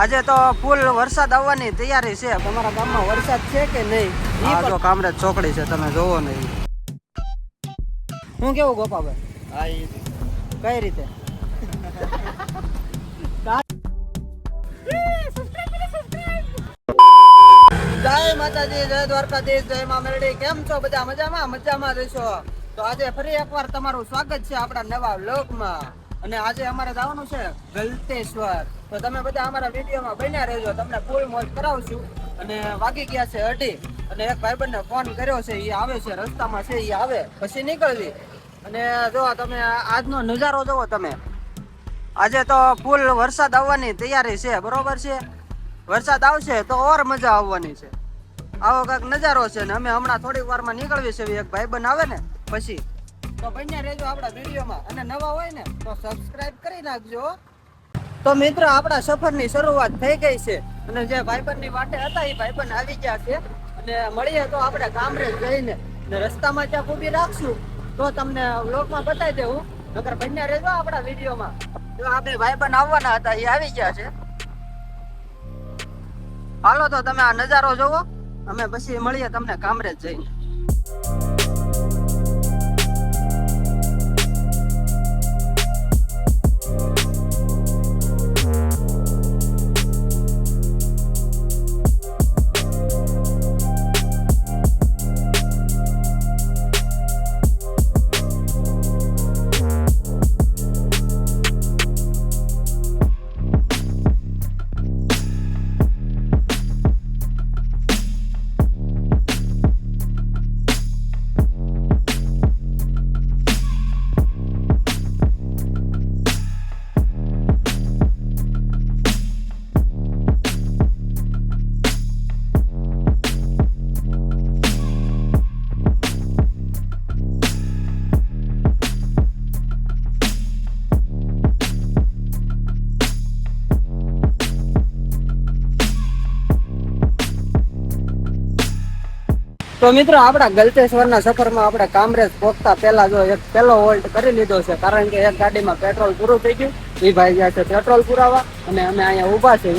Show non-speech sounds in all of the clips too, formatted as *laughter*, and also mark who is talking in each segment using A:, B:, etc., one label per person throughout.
A: આજે તો ફૂલ વરસાદ આવવાની તૈયારી છે. તમારા ગામમાં વરસાદ છે કે નહીં? આ તો કામરેજ ચોકડી છે તમે જોવો નહીં હું કેવું ગોપાભાઈ કઈ રીતે? જય માતાજી જય દ્વારકાધીશ જય મા મેરડી. કેમ છો બધા? મજામાં? મજામાં રહેશો તો આજે ફરી એકવાર તમારું સ્વાગત છે આપણા નવા વ્લોગમાં. અને આજે અમારે જવાનું છે ગલતેશ્વર. તો તમે બધા અમારા વિડીયોમાં બન્યા રહેજો. તમને ફૂલ મોજ કરાવશું. અને વાગી ગયા છે અઢી. અને એક ભાઈબંધને ફોન કર્યો છે એ આવે છે, રસ્તામાં છે એ આવે. પછી નીકળવી. અને જો તમે, આજનો નજારો જોવો તમે. આજે તો ફૂલ વરસાદ આવવાની તૈયારી છે, બરોબર છે? વરસાદ આવશે તો ઓર મજા આવવાની છે. આવો કાંઈક નજારો છે ને અમે હમણાં થોડીક વારમાં નીકળવી છે, એક ભાઈબંધ આવે ને, પછી. તો બન્યા રહેજો આપણા વિડીયોમાં. અને નવા હોય ને, તો સબસ્ક્રાઇબ કરી નાખજો તો મિત્રો, આપણા સફરની શરૂઆત થઈ ગઈ છે. અને જે ભાઈબંધની વાટે હતા, એ ભાઈબંધ આવી ગયા છે. અને મળીએ તો આપણે કામરેજ જઈને ને રસ્તામાં ત્યાં ઊભી રાખશું. તો તમને વ્લોગમાં બતાવી દેવું નકર બન્યા રહેજો આપણા વિડીયોમાં. જો આપણે ભાઈબંધ આવવાના હતા, એ આવી ગયા છે. હાલો તો તમે આ નજારો જોવો. અમે પછી મળીએ તમને કામરેજ જઈને. તો મિત્રો, આપણા ગલતેશ્વરના સફરમાં આપણે કામરેજ પહોંચતા પહેલા જો એક પહેલો હોલ્ટ કરી લીધો છે, કારણ કે એક ગાડીમાં પેટ્રોલ પૂરું થઈ ગયું. એ ભાઈ ગયા છે પેટ્રોલ પુરાવા અને અમે અહીંયા ઊભા છે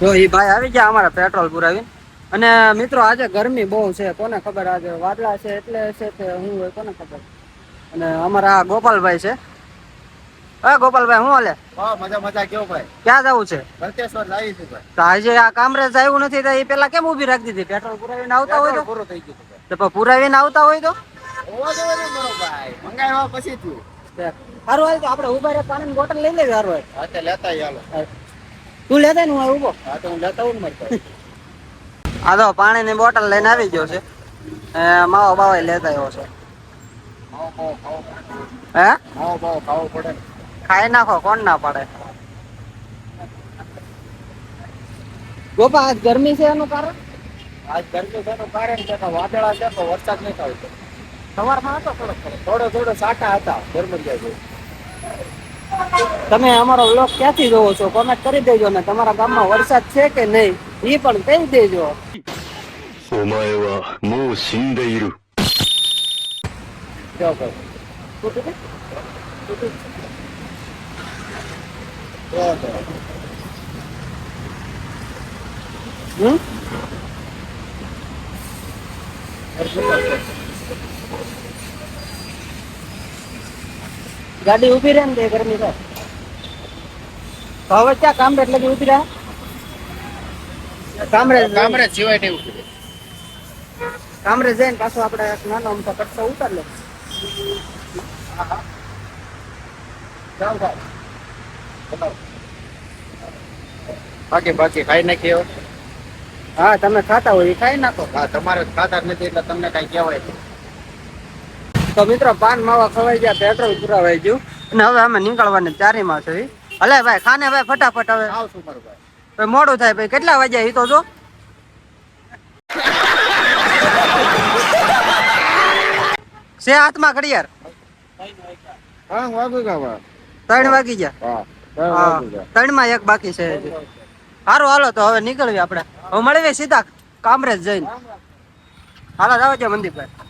A: જો એ ભાઈ આવી ગયા અમારા પેટ્રોલ પુરાવી અને મિત્રો, આજે ગરમી બહુ છે, કોને ખબર? આજે વાદળા છે, એટલે છે કે હું કોને ખબર? અને અમારા ગોપાલભાઈ છે. હા ગોપાલભાઈ હું હાલે?
B: મજા મજા કેવો ભાઈ?
A: ક્યાં જવું છે?
B: ગલતેશ્વર લાવી છું ભાઈ.
A: તો આજે આ કામરેજ આવ્યું નથી તો એ પેલા કેમ ઊભી રાખી દીધી? પેટ્રોલ પુરાવીને આવતા હોય તો?
B: પૂરું થઈ ગયું
A: તો પુરાવીને આવતા હોય તો?
B: ને મંગાવ્યા પછી થયું
A: સારું હાલ તો આપણે ઊભા રહે પાણીની બોટલ લઈ લેવી હાલ.
B: હા તે લેતા હાલો.
A: તું લેતા ને હું અહીં
B: હા તો હું લેતા આવું ને મારી
A: આ તો પાણીની બોટલ લઈને આવી ગયો છે. એ માવો બાવા લેતા આવ્યો છે. હે?
B: માવો બાવો ખાવો પડે
A: ખાઈ નાખો કોણ ના પાડે ગોપા આજ ગરમી છે એનું કારણ
B: આજ ગરમી થવાનું કારણ છે કે વાદળા છે તો વરસાદ નહીં આવતો
A: સવારમાં હતો થોડોક થોડોક.
B: થોડો થોડો સાટા હતા ગરમી જાય છે
A: તમે અમારો વ્લોગ ક્યાંથી જોવો છો કોમેન્ટ કરી દેજો ને તમારા ગામમાં વરસાદ છે કે નહીં એ પણ કહી દેજો
C: お前はもう死んでいる。
A: હમ ગાડી ઊભી રહે ને ગરમી થાય. તો હવે ક્યાં કામરેજ લગી ઊભી રહે? કામરેજ
B: કામરે સિવાય નહીં ઊભી રહે.
A: કામરેજ જઈને પાછો આપણે નાનો અમથો કટકો ઉતાર લે.
B: ભાઈ બતાવો. બાકી બાકી ખાઈ નાખીએ
A: હા તમે ખાતા હોય એ ખાઈ નાખો.
B: હા તમારે ખાતા નથી એટલે તમને કઈ કહેવાય.
A: તો મિત્રો પાન માવા ખવાઈ ગયા પેટ્રોલ પુરાવાઈ ગયું. અને હવે અમે નીકળવાની તૈયારીમાં છે હલે ભાઈ ખાને ભાઈ ફટાફટ હવે.
B: આવશું મારું ભાઈ?
A: ભાઈ મોડું થાય ભાઈ કેટલા વાગ્યા એ તો જો? છે હાથમાં ઘડિયાળ? ત્રણ વાગી ગયા. ત્રણમાં એક બાકી છે હજી. સારું હાલો, તો હવે નીકળવી આપણે. હવે મળીએ સીધા કામરેજ જઈને. હાલો જાવ છે મંદિરભાઈ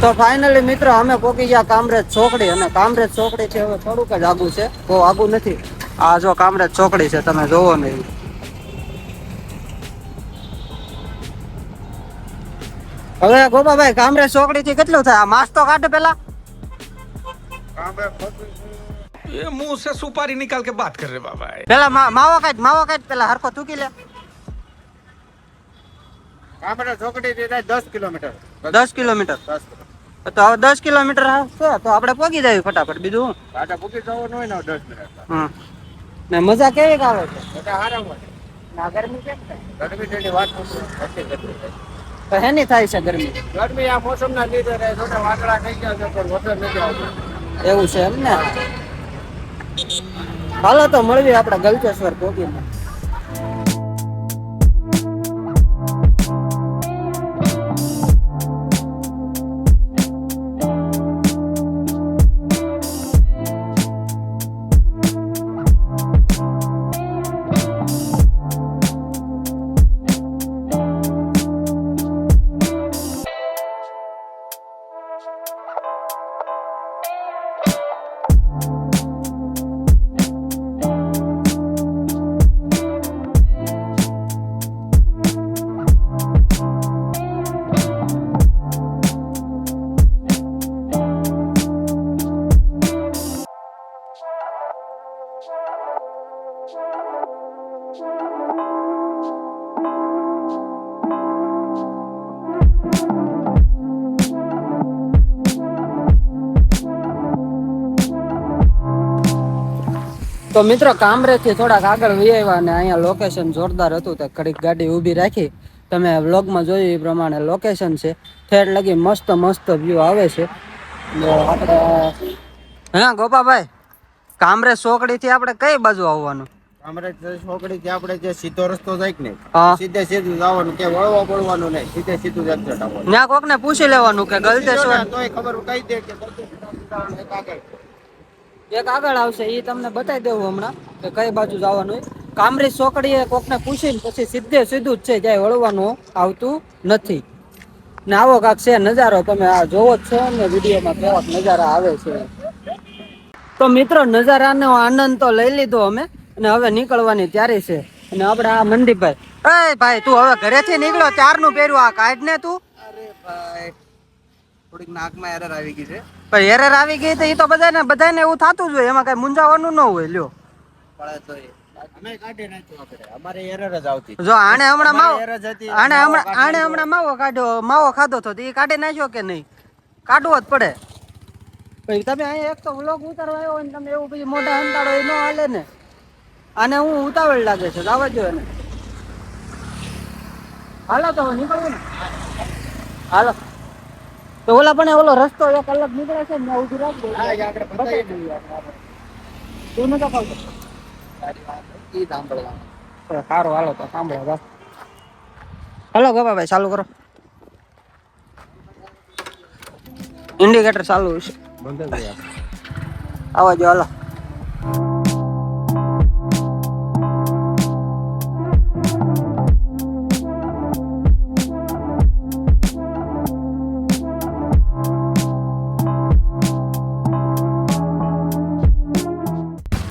A: તો ફાઇનલી મિત્રો અમે પોકી ગયા કામરેજ ચોકડી અને કામરેજ ચોકડી છે હવે થોડુંક જ આગું છે બહુ આગું નથી આ જો કામરેજ ચોકડી છે તમે જોવો ને ઈ. હવે ગોપાભાઈ કામરેજ ચોકડી થી કેટલું થાય આ માસ તો કાઢે પેલા
D: ये मुंह से सुपारी निकाल के बात कर रहे बाबा
A: પેલા મા- માવો કાઢ માવો કાઢ પેલા હરખો થૂકી લે
B: કામરા ચોકડી થી થાય દસ કિલોમીટર
A: દસ કિલોમીટર
B: દસ કિલોમીટર
A: તો હવે દસ કિલોમીટર છે તો આપણે પોગી જાય ફટાફટ. બીજું હું
B: પોગી જવાનું હોય ને દસ મિનિટ.
A: હમ. ને મજા કેવી આવે છે?
B: મજા આરામ હોય.
A: ના ગરમી કેમ થાય?
B: ગરમી જેની વાત.
A: તો હેની થાય છે ગરમી?
B: ગરમી આ મોસમ ના લીધે રહે જો વાદળા થઈ ગયા છે પણ વરસાદ નથી આવતો.
A: એવું છે એમ ને? હાલો તો મળવી આપણે ગલચેશ્વર પહોંચીને તો મિત્રો કામરેજથી થોડાક આગળ વી આવ્યા અને અહીંયા લોકેશન જોરદાર હતું તો ઘડીક ગાડી ઊભી રાખી. તમે વ્લોગમાં જોયું એ પ્રમાણે લોકેશન છે. ઠેર લગી મસ્ત મસ્ત વ્યૂ આવે છે. હા ગોપાભાઈ કામરેજ ચોકડીથી આપણે કઈ બાજુ આવવાનું?
B: કામરેજ ચોકડી આપણે જે સીધો રસ્તો જાય કે નહીં?
A: હા.
B: સીધે સીધું જવાનું કે વળવા પડવાનું નહીં સીધે સીધું જ આવવાનું.
A: કોકને પૂછી લેવાનું કે ગલતેશ્વર
B: તોય ખબર કહી દે કે એક આગળ.
A: આવશે એ તમને બતાવી દેવું હમણાં, કે કઈ બાજુ જવાનું હોય. કામરેજ ચોકડીએ કોકને પૂછીને પછી સીધે સીધું જ છે જાય વળવાનું આવતું નથી. ને આવો કાંક છે નજારો, તમે આ જોવો છો ને વિડીયોમાં કેવાક નજારા આવે છે. તો મિત્રો, નજારાનો આનંદ તો લઈ લીધો અમે, અને હવે નીકળવાની તૈયારી છે. અને આપણે આ મનદીપભાઈ એ ભાઈ, તું હવે ઘરેથી નીકળ્યો ચારનું પહેર્યું આ કાઢ ને તું.
B: અરે ભાઈ, થોડીક નાકમાં એરર આવી ગઈ છે.
A: પણ એરર આવી ગઈ તો એ તો બધાને બધાને એવું થતું જ હોય. એમાં કઈ મૂંઝાવાનું ન હોય લ્યો.
B: પડે તો એ. અમે કાઢી નાખ્યું આપણે. અમારે એરર જ આવતી
A: જો આને હમણાં માવો. આને હમણાં આને હમણાં માવો કાઢ્યો માવો ખાધો તો એ કાઢી નાખ્યો કે નહીં? કાઢવો જ પડે. પછી તમે અહીંયા એક તો વ્લોગ ઉતારવા આવ્યો ને તમે એવું પછી મોટા હંતાડો એ ન હાલે ને. આને હું ઉતાવળ લાગે છે આવવા જો એને. હાલો તો નીકળવું ને. હાલો. તો ઓલા પણ ઓલો રસ્તો એક અલગ નીકળે છે ને ઊભી રાખજો.
B: હા, આપણે બતાવી દઈએ.
A: તું નતો ખાવતો
B: ઈ સાંભળવાનું.
A: સારું હાલો તો સાંભળો બસ. હાલો ગોપાભાઈ ચાલુ કરો. ઇન્ડિકેટર ચાલુ છે
B: બંધ.
A: આવા જો હાલો.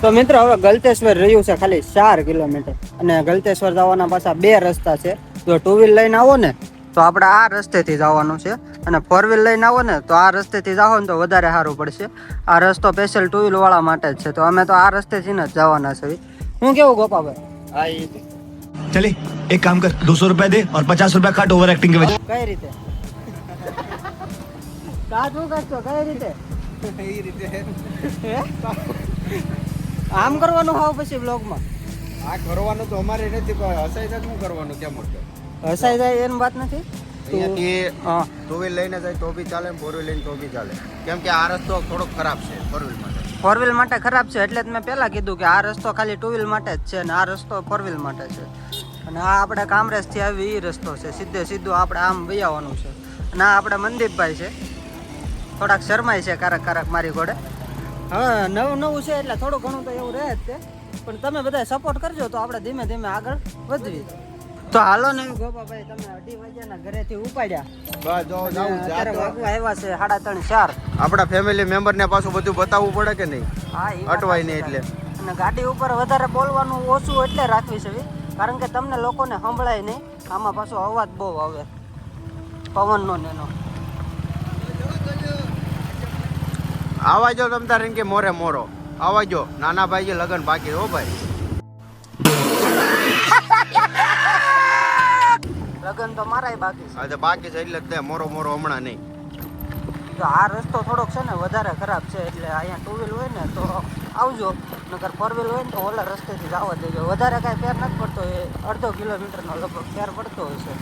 A: તો મિત્ર હવે ગલતેશ્વર રહ્યું છે ખાલી ચાર કિલોમીટર. અને ગલતેશ્વર જવાના પાછા બે રસ્તા છે. જો ટુ વ્હીલ લઈને આવો ને તો આપણે આ રસ્તેથી જવાનું છે. અને ફોર વ્હીલ લઈને આવો ને તો આ રસ્તેથી જાઓ ને તો વધારે સારું પડશે. આ રસ્તો સ્પેશિયલ ટુ વ્હીલવાળા માટે જ છે. તો અમે તો આ રસ્તેથી ને જ જવાના છે. હું કેવું ગોપાભાઈ
E: ચલે એક કામ કર દોસો રૂપિયા દે ઓર પચાસ રૂપિયા કાટ ઓવર એક્ટિંગ કે
A: કઈ રીતે? કાટ હું કઈ રીતે?
B: કઈ રીતે.
A: આમ કરવાનું હોવ પછી બ્લોગમાં
B: આ કરવાનું તો અમારે નથી પણ હસાઈ જાય શું કરવાનું? કેમ
A: હસાઈ જાય એની વાત નથી?
B: અહીંયાથી ટુ વ્હીલ લઈને જાય તો બી ચાલે ફોર વ્હીલ લઈને તો બી ચાલે. કેમ કે આ રસ્તો થોડોક ખરાબ છે ફોર વ્હીલ માટે.
A: ફોર વ્હીલ માટે ખરાબ છે એટલે જ મેં પહેલાં કીધું કે આ રસ્તો ખાલી ટુ વ્હીલ માટે જ છે અને આ રસ્તો ફોર વ્હીલ માટે છે. અને આ આપણે કામરેજથી આવી એ રસ્તો છે સીધે સીધું આપણે આમ વૈયાવાનું છે. અને આ આપણે મનદીપભાઈ છે. થોડાક શરમાય છે કારક કારક મારી ઘોડે હા નવું નવું છે એટલે થોડું ઘણું તો એવું રહે જ તે. પણ તમે બધા સપોર્ટ કરજો તો આપણે ધીમે ધીમે આગળ વધવી. તો હાલો ને ગોપાભાઈ તમે અઢી વાગ્યાના ઘરેથી ઉપાડ્યા.
B: બસ જો.
A: અત્યારે વાગવા આવ્યા છે સાડા ત્રણ ચાર.
B: આપણા ફેમિલી મેમ્બર ને પાછું બધું બતાવવું પડે કે નહીં?
A: હા
B: અટવાય નહીં એટલે.
A: અને ગાડી ઉપર વધારે બોલવાનું ઓછું એટલે રાખવી છે કારણ કે તમને લોકોને સંભળાય નહીં. આમાં પાછો અવાજ બહુ આવે. પવનનો ને એનો.
B: આવાજો તમ રહીને કે મોરે મોરો. આવાજો નાના ભાઈ લગન બાકી હો ભાઈ.
A: લગન તો મારાય બાકી છે.
B: આ તો બાકી છે એટલે તે મોરો મોરો હમણાં નહીં.
A: જો આ રસ્તો થોડોક છે ને વધારે ખરાબ છે એટલે અહીંયા ટુ વ્હીલ હોય ને તો આવજો. નકર ફોર વ્હીલ હોય ને તો ઓલા રસ્તેથી જ આવવા દેજો. વધારે કાંઈ ફેર નથી પડતો એ અડધો કિલોમીટરનો લગભગ ફેર પડતો હોય છે.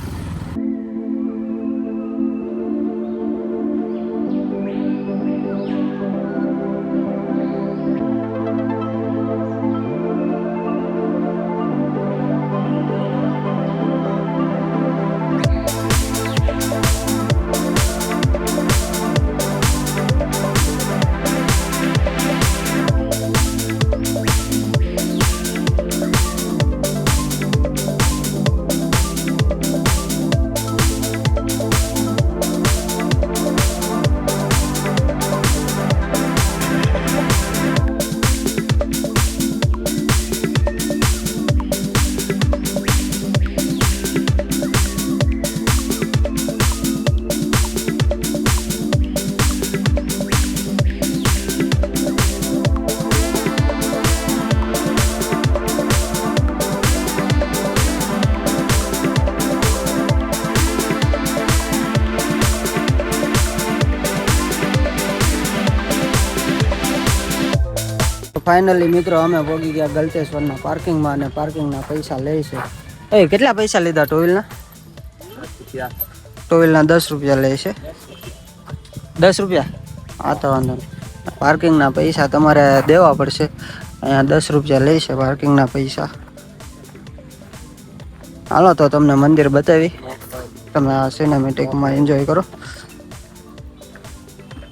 A: ફાઇનલી મિત્રો અમે ભોગી ગયા ગલતેશ્વરના પાર્કિંગમાં અને પાર્કિંગના પૈસા લે છે. એ કેટલા પૈસા લીધા ટોવિલના? ટોવિલના દસ રૂપિયા લે છે. દસ રૂપિયા? હા, તો વાંધો નહીં. પાર્કિંગના પૈસા તમારે દેવા પડશે. અહીંયા દસ રૂપિયા લે છે પાર્કિંગના પૈસા. હાલો, તો તમને મંદિર બતાવી. તમે આ સિનેમેટિકમાં એન્જોય કરો.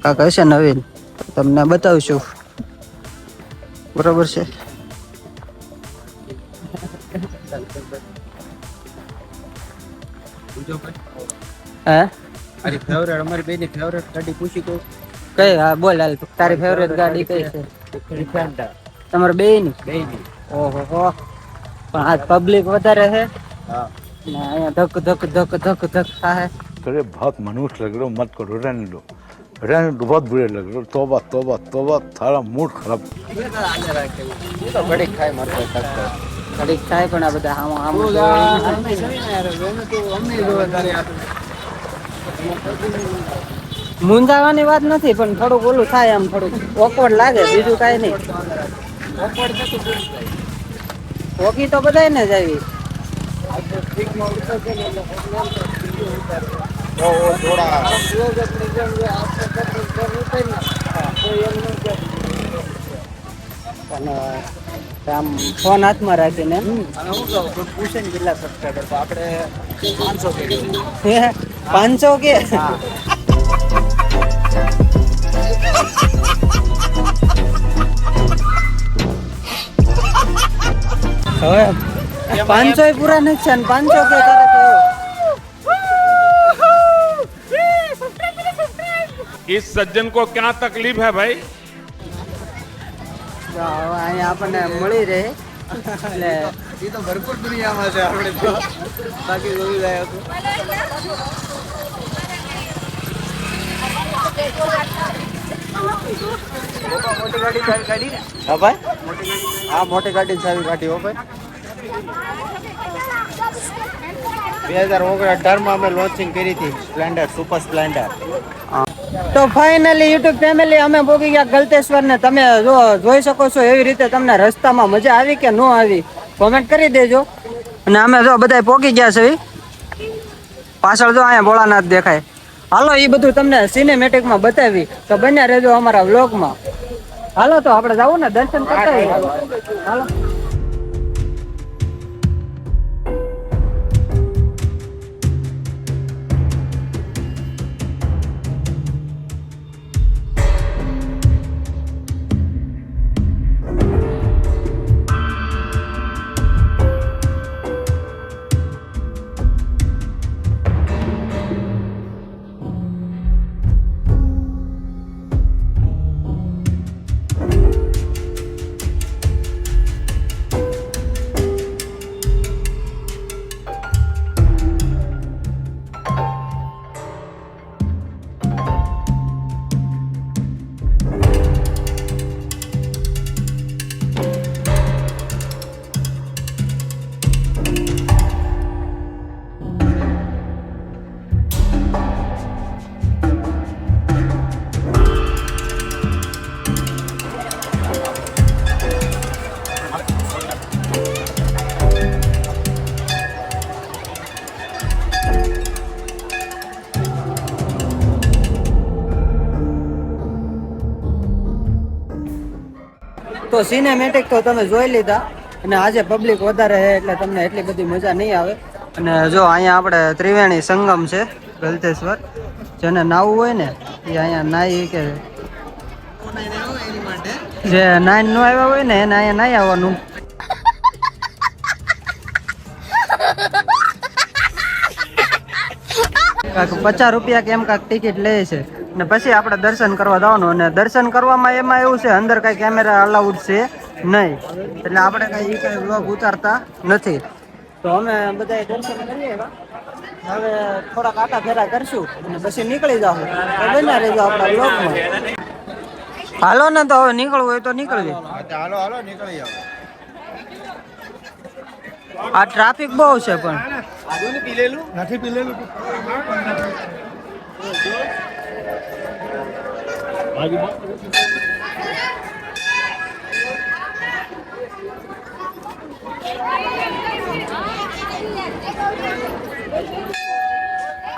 A: કાંક હશે નવીન? તમને બતાવશું. બરાબર છે
B: અરે ફેવરેટ અમારી બેની ફેવરેટ ગાડી પૂછી કહું
A: કઈ હા બોલ હાલ તારી ફેવરેટ ગાડી કઈ છે તમારે બે ની
B: બે
A: ની ઓહો પણ આજ પબ્લિક વધારે છે
B: હા
A: અહીંયા ધક ધક ધક ધક ધક થાય
C: અરે બાપ મનુષ્ય લગ રહ્યો મત કરો રહેને લો रहने दो बहुत बुरे लग रहे हो तोबा तोबा तोबा थारा मूड खराब
B: તો ઘડીક ખાય મારતો શકતો
A: ઘડીક થાય પણ આ બધા આમ આમ મૂંઝાવાની વાત નથી પણ થોડુંક ઓલું થાય આમ થોડુંક ઓકવર્ડ લાગે બીજું કાંઈ નહીં ઓકી તો બધાય ને જ આવી
B: થોડા
A: પણ આમ ફોન હાથમાં રાખીને
B: પૂછે ને કેટલા સબસ્ક્રાઈબર તો આપણે પાંચસો
A: હે? પાંચસો કે? હવે પાંચસો પૂરા નથી છે ને પાંચસો કે તારે
F: इस सज्जन को क्या तकलीफ है भाई
A: તો હવે અહીંયા આપણને મળી રહે એટલે
B: એ તો ભરપૂર દુનિયામાં છે આપણે તો બાકી જોઈ જાય હતું મોટી ગાડી ચાવી કાઢી ને હા ભાઈ હા મોટી ગાડી ચાવી કાઢી હો ભાઈ બે હજાર ઓગણ અઢારમાં અમે લોન્ચિંગ કરી હતી સ્પ્લેન્ડર સુપર સ્પ્લેન્ડર
A: તો ફાઇનલી યુટ્યુબ ફેમિલી અમે પોગી ગયા ગલતેશ્વર ને તમે જો જોઈ શકો છો એવી રીતે તમને રસ્તામાં મજા આવી કે ન આવી કોમેન્ટ કરી દેજો. અને અમે જો બધા પોગી ગયા છે પાછળ જો અહીંયા ભોળાનાથ દેખાય. હાલો એ બધું તમને સિનેમેટિકમાં બતાવી. તો બન્યા રહેજો અમારા વ્લોગમાં હાલો, તો આપણે જવું ને દર્શન કરતા હાલો. સિનેમેટિક તો તમે જોઈ લીધા. અને આજે પબ્લિક વધારે છે એટલે તમને એટલી બધી મજા નહીં આવે. અને જો અહીંયા આપણે ત્રિવેણી સંગમ છે, ગલતેશ્વર. જેને નાવું હોય ને, એ અહીંયા નાહી કે જે નાઈ નો આવ્યા હોય ને, એને અહીંયા નાહી આવવાનું. કાંક પચાસ રૂપિયા કેમ કાંક ટિકિટ લે છે. ને પછી આપણે દર્શન કરવા જવાનું અને દર્શન કરવામાં એમાં એવું છે અંદર કાંઈ કેમેરા અલાઉડ છે નહીં. એટલે આપણે કાંઈ એ કાંઈ વ્લોગ ઉતારતા નથી. તો અમે બધા દર્શન કરીએ હવે થોડાક આટા ફેરા કરશું અને પછી નીકળી જાવ તો બન્યા રહેજો આપણા વ્લોગમાં હાલો ને તો હવે નીકળવું હોય તો નીકળવી
B: હાલો હાલો નીકળી જાવ
A: આ ટ્રાફિક બહુ છે પણ.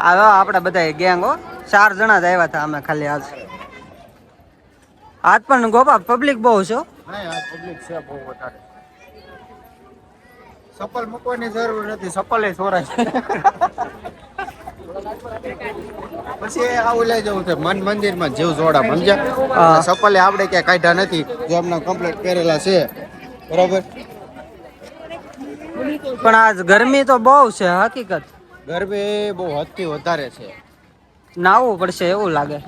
A: આવો આપણે બધા ગેંગ હો. ચાર જણા જ આવ્યા હતા અમે ખાલી આજ. આજ પણ ગોપા પબ્લિક બહુ છે
B: સપલ છે મૂકવાની જરૂર નથી, ચપ્પલ એ ચોરાય પછી આવું લઈ જવું છે. મન મંદિરમાં જીવ જોડા સમજ્યા. ચપ્પલે આપણે ક્યાંય કાઢ્યા નથી. જે એમના કમ્પ્લીટ કરેલા છે. બરોબર?
A: પણ આજ ગરમી તો બહુ છે હકીકત.
B: ગરમી બહુ હદથી વધારે છે.
A: નાવું પડશે એવું લાગે.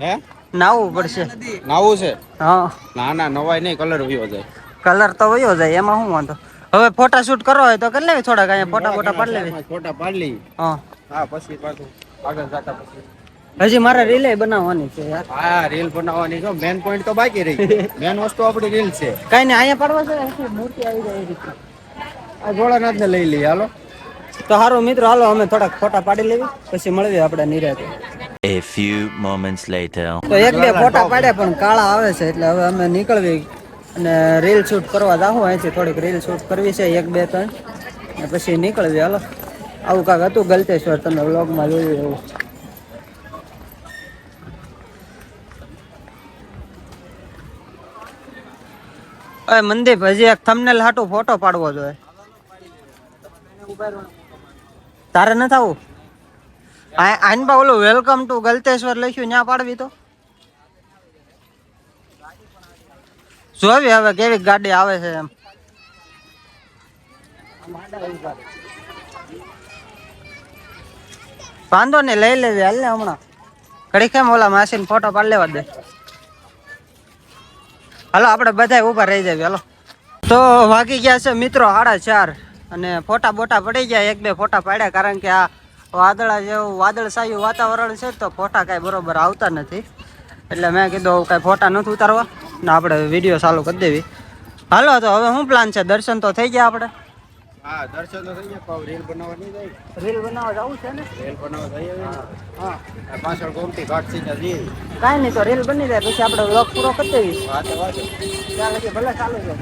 B: હે?
A: નાવું પડશે.
B: નાવું છે?
A: હા.
B: ના ના નવાય નહીં કલર વયો જાય.
A: કલર તો વયો જાય એમાં શું વાંધો? હવે ફોટા શૂટ કરો હોય તો કરી લેવી થોડાક અહીંયા ફોટા ફોટા પાડી લેવી.
B: ફોટા પાડી લેવી.
A: હા.
B: હા પછી પાછું આગળ જતા પછી.
A: હજી મારે રીલે બનાવવાની છે યાર.
B: હા રીલ બનાવવાની છો મેન પોઈન્ટ તો બાકી રહી મેન *laughs* વસ્તુ આપણી રીલ છે.
A: કઈ નહીં અહીંયા પાડવા છે મૂર્તિ આવી જાય રીતે.
B: આ ભોળાનાથ ને લઈ લઈએ હાલો.
A: તો સારું મિત્રો હાલો અમે થોડાક ફોટા પાડી લેવી પછી મળવી આપણે નિરાતે.
G: A few moments later.
A: તો એક બે ફોટા પાડ્યા પણ કાળા આવે છે એટલે હવે અમે નીકળવી અને રીલ શૂટ કરવા જાહું. અહીંથી થોડીક રીલ શૂટ કરવી છે એક બે ત્રણ. પછી નીકળવી હાલો. આવું કાંક હતું ગલતેશ્વર તમે વ્લોગમાં જોયું એવું. અરે મંદીપ હજી એક થંબનેલ હાટું ફોટો પાડવો જોઈએ. તારે ન થવું આઈન પા ઓલું વેલકમ ટુ ગલતેશ્વર લખ્યું ત્યાં પાડવી તો. જોવી હવે કેવી ગાડી આવે છે એમ. વાંધો ને લઈ લેવી હાલ ને હમણાં. ઘડી કેમ ઓલા માસીને ફોટો પાડી લેવા દે. હાલો, આપણે બધા ઊભા રહી જાય હાલો. તો વાગી ગયા છે મિત્રો સાડા ચાર અને ફોટા બોટા પડી ગયા, એક બે ફોટા પાડ્યા, કારણ કે આ વાદળા જેવું, વાદળછાયું વાતાવરણ છે તો ફોટા કાંઈ બરોબર આવતા નથી. એટલે મેં કીધું કાંઈ ફોટા નથી ઉતારવા. ને આપણે વીડિયો ચાલુ કરી દેવી. હાલો, તો હવે શું પ્લાન છે? દર્શન તો થઈ ગયા આપણે.
B: હા દર્શન
A: કાંઈ નહીં તો રીલ બની જાય પછી આપણે વ્લોગ પૂરો કરી દેવી ભલે ચાલુ છે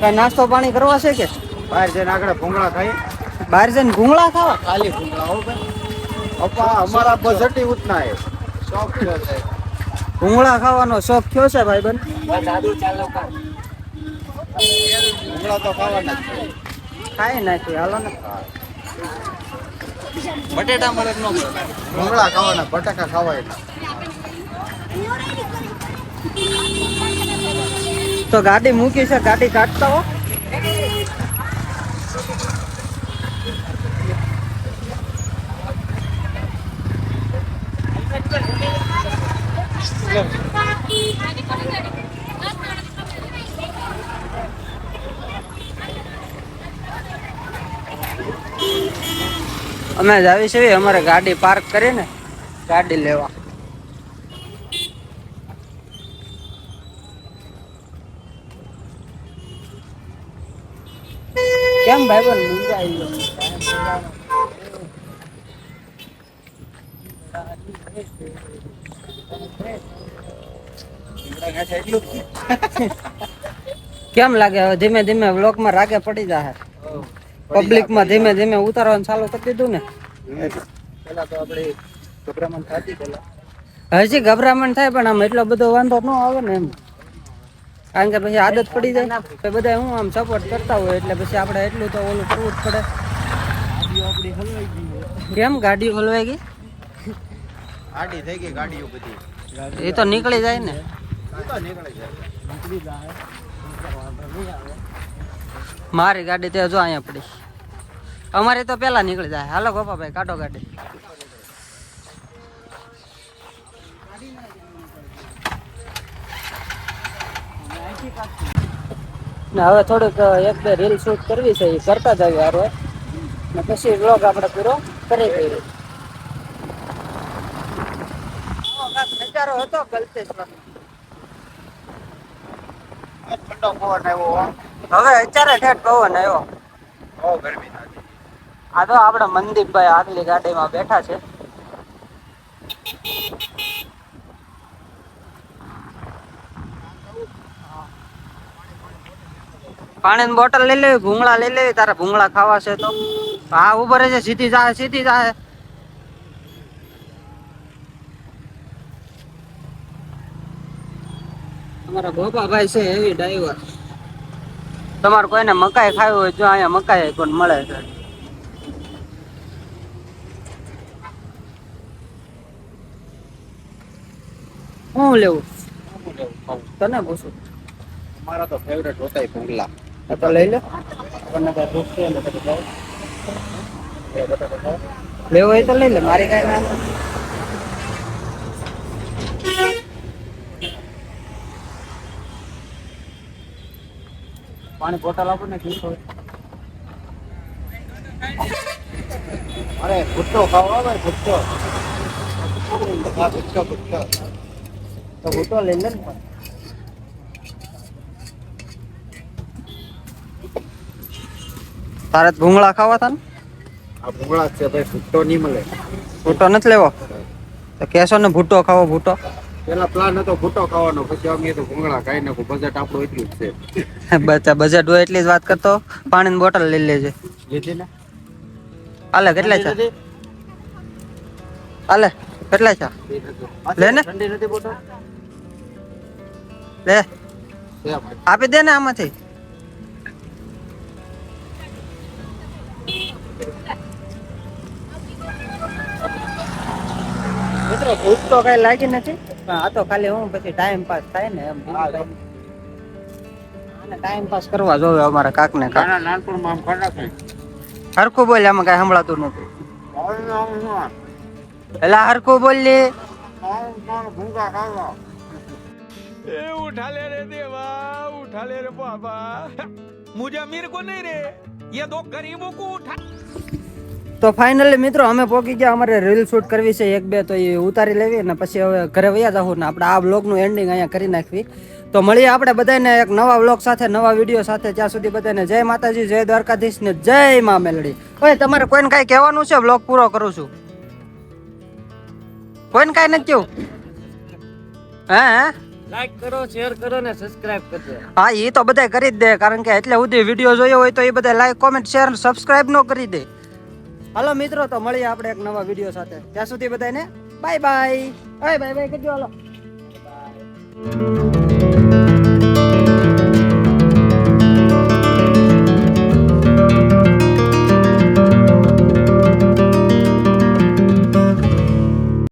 A: કાંઈ નાસ્તો પાણી કરવા છે કે?
B: બહાર જઈને આગળ ભૂંગળા ખાઈ.
A: બહાર જઈને ભૂંગળા ખાવા?
B: ખાલી ભૂંગળા હો ભાઈ. અપા અમારા બજટી ઉતના એ શોખ થયો છે
A: ભૂંગળા ખાવાનો શોખ થયો છે ભાઈ બન
B: ચાલો તો ખાવાના.
A: ખાઈ નાખ્યું હાલો ને.
B: બટેટા મળે ન ભૂંગળા ખાવાના બટાકા ખાવાય.
A: તો ગાડી મૂકી છે ગાડી કાઢતા હો. અમે જ આવી છે અમારે ગાડી પાર્ક કરીને ગાડી લેવા. કેમ ભાઈ બોલ કેમ લાગે હવે? ધીમે ધીમે વ્લોગમાં રાગે પડી જાય પબ્લિકમાં ધીમે ધીમે ઉતારવાનું ચાલુ કરી દીધું ને.
B: પેલા તો આપણે ગભરામણ થતી પેલા.
A: હજી ગભરામણ થાય પણ આમ એટલો બધો વાંધો ન આવે ને એમ. કારણ કે પછી આદત પડી જાય. તો બધા હું આમ સપોર્ટ કરતા હોય એટલે પછી આપણે એટલું તો ઓલું કરવું જ પડે. કેમ ગાડી હલવાઈ ગઈ?
B: આડી થઈ ગઈ ગાડીઓ બધી.
A: એ તો નીકળી જાય ને.
B: નીકળી જાય.
A: મારી ગાડી તે જો અહીંયા પડી. અમારી તો પેલા નીકળી જાય. હાલો ગોપાભાઈ કાઢો ગાડી. ને હવે થોડુંક એક બે રીલ શૂટ કરવી છે, એ કરતા જ આવ્યું હારો ને પછી વ્લોગ આપણે પૂરો કરી દઈએ. નજારો હતો ગલતેશ્વર
B: ઠંડો પવન આવ્યો
A: હવે અત્યારે ઠેઠ પવન આવ્યો.
B: બહુ ગરમી
A: આ તો આપણા મનદીપભાઈ આગલી ગાડીમાં બેઠા છે. પાણીની બોટલ લઈ લેવી, ભૂંગળા લઈ લેવી, તારે ભૂંગળા ખાવા છે તો. હા ઊભો છે સીધી જાય સીધી જાય અમારા ગોપાભાઈ છે એવી ડ્રાઈવર તમારે કોઈને મકાઈ ખાવી હોય જો અહીંયા મકાઈ પણ મળે છે. હું લેવું? તને પૂછું.
B: મારા તો ફેવરેટ હોતા ભૂંગલા
A: તો લઈ લે. આપણને કઈ ભૂખ છે ને બધું લેવો લેવું હોય તો લઈ લે મારી કઈ ના પાણી બોટલ આપો ને પીશો
B: અરે ભુટ્ટો ખાવા ભાઈ ભુટ્ટો. હા ભુટ્ટો ભુટ્ટો.
A: તો ભૂતો લઈ લે ને પણ. તારે ભૂંગળા ખાવા હતા ને?
B: આ ભૂંગળા છે ભાઈ ભૂટ્ટો નહીં મળે.
A: ભૂટો નથી લેવો? તો કેશો ને ભૂટો ખાવો ભૂટો
B: પેલા પ્લાન હતો ભુટ્ટો ખાવાનો પછી અમે તો ભૂંગળા ખાઈ નાખું બજેટ આપણું એટલું જ છે.
A: બચ્ચા બજેટ હોય એટલી જ વાત કરતો. પાણીની બોટલ લઈ લેજે.
B: લીધી ને?
A: હાલે કેટલા છે? અલે કેટલા છે? લે ને.
B: ઠંડી નથી બોટલ?
A: લે.
B: છે
A: આપી દે ને આમાંથી. મિત્રો ભૂખ તો કઈ લાગી નથી. પણ આ તો ખાલી હું પછી ટાઈમ પાસ થાય ને એમ. ટાઈમ પાસ કરવા જોવે અમારા કાકને કાક.
B: નાનપણમાં આમ કરતા
A: હરખું બોલ આમાં કઈ સંભળાતું નથી. એટલે હરખું બોલી
D: એ ઉઠા રે દેવા ઉઠા રે બાબા. મુજે મીર કો નહીં રે? યે દો ગરીબો કો ઉઠા
A: તો ફાઇનલી મિત્રો અમે પહોંચી ગયા અમારે રીલ શૂટ કરવી છે એક બે તો એ ઉતારી લેવી અને પછી હવે ઘરે વયા જવું ને આપણે આ બ્લોગનું એન્ડિંગ અહીંયા કરી નાખવી. તો મળીએ આપણે બધાને એક નવા બ્લોગ સાથે નવા વીડિયો સાથે. ત્યાં સુધી બધાને જય માતાજી જય દ્વારકાધીશ ને જય મા મેલડી. ઓય તમારે કોઈને કાંઈ કહેવાનું છે? બ્લોગ પૂરો કરું છું. કોઈને કાંઈ નથી કહ્યું હે હે?
H: લાઈક કરો શેર કરો ને સબસ્ક્રાઇબ કરજો.
A: હા એ તો બધા કરી જ દે કારણ કે એટલે સુધી વીડિયો જોયો હોય તો એ બધા લાઈક કોમેન્ટ શેર સબસ્ક્રાઇબ નો કરી દે. હાલો મિત્રો તો મળીએ આપણે એક નવા વીડિયો સાથે. ત્યાં સુધી બધાને bye bye bye bye bye કરજો હાલો.